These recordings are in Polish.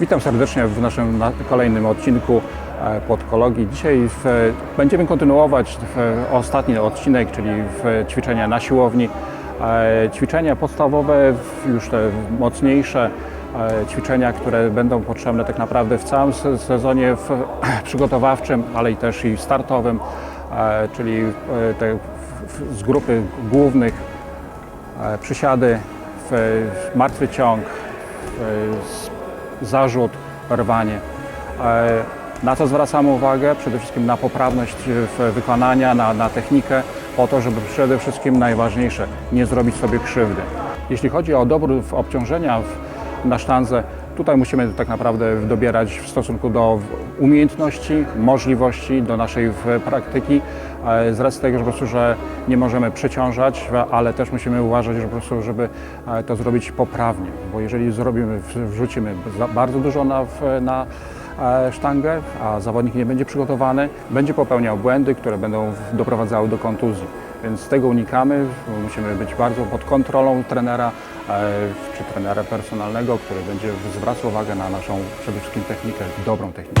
Witam serdecznie w naszym na- kolejnym odcinku e, Podkologii. Dzisiaj w, będziemy kontynuować ostatni odcinek, czyli ćwiczenia na siłowni. E, Ćwiczenia podstawowe, już te mocniejsze e, ćwiczenia, które będą potrzebne tak naprawdę w całym se- sezonie w, przygotowawczym, ale i też i startowym, czyli te z grupy głównych przysiady, martwy ciąg, zarzut, rwanie. E, Na co zwracamy uwagę? Przede wszystkim na poprawność w wykonania, na, na technikę, po to, żeby przede wszystkim najważniejsze, nie zrobić sobie krzywdy. Jeśli chodzi o dobór obciążenia na sztandze, tutaj musimy tak naprawdę dobierać w stosunku do umiejętności, możliwości, do naszej praktyki, e, z racji tego, że po prostu, że nie możemy przeciążać, ale też musimy uważać, że po prostu, żeby e, to zrobić poprawnie, bo jeżeli zrobimy, wrzucimy bardzo dużo na, na e, sztangę, a zawodnik nie będzie przygotowany, będzie popełniał błędy, które będą doprowadzały do kontuzji. Więc tego unikamy, musimy być bardzo pod kontrolą trenera e, czy trenera personalnego, który będzie zwracał uwagę na naszą przede wszystkim technikę, dobrą technikę.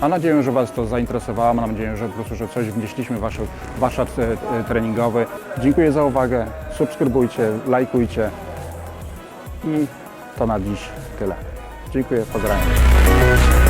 Mam nadzieję, że Was to zainteresowało. Mam nadzieję, że po prostu, że coś wnieśliśmy w Wasz warsztat e, e, treningowy. Dziękuję za uwagę. Subskrybujcie, lajkujcie. I to na dziś tyle. Dziękuję, pozdrawiam.